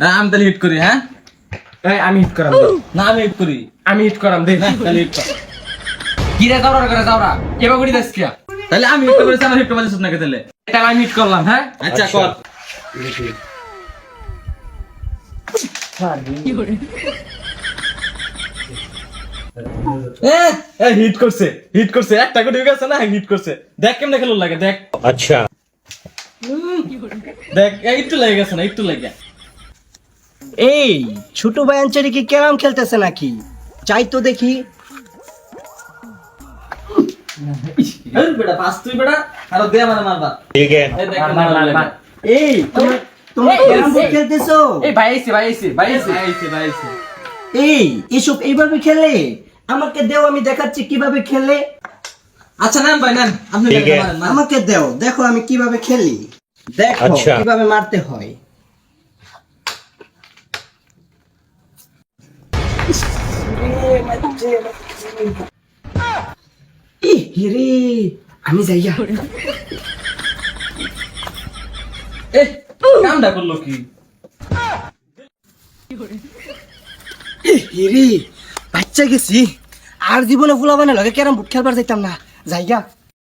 হ্যাঁ, আমি তাহলে হিট করি হ্যাঁ? আমি হিট করাম না আমি হিট করি। আমি হিট করাম দে। তাহলে হিট কর। কি করে এবার তাহলে আমি হিট করেছি আমার হিট তাহলে। আমি হিট করলাম হ্যাঁ? আচ্ছা, আচ্ছা। কর। হিট করছে হিট করছে। একটা করে গেছে না হিট করছে। দেখ কেমনে খেলো লাগে দেখ। আচ্ছা। দেখ একটু লেগে গেছে না একটু লেগে। এই ছোট ভাই কি ক্যারাম খেলতেছে নাকি? চাই তো দেখি। এইভাবে খেলে? আমাকে দেও আমি দেখাচ্ছি কীভাবে খেলে। আচ্ছা নেন ভাই নেন। আমাকে দেও দেখো আমি কীভাবে খেলি। দেখো কীভাবে মারতে হয়। হিরে, আমি যাইয়া। এই কামটা করল কি? হিরে, বাচ্চা গেছি। আর জীবনে ফুলাবানে লগে ক্যারাম বোর্ড খেলবার যাইতাম না। যাইগা।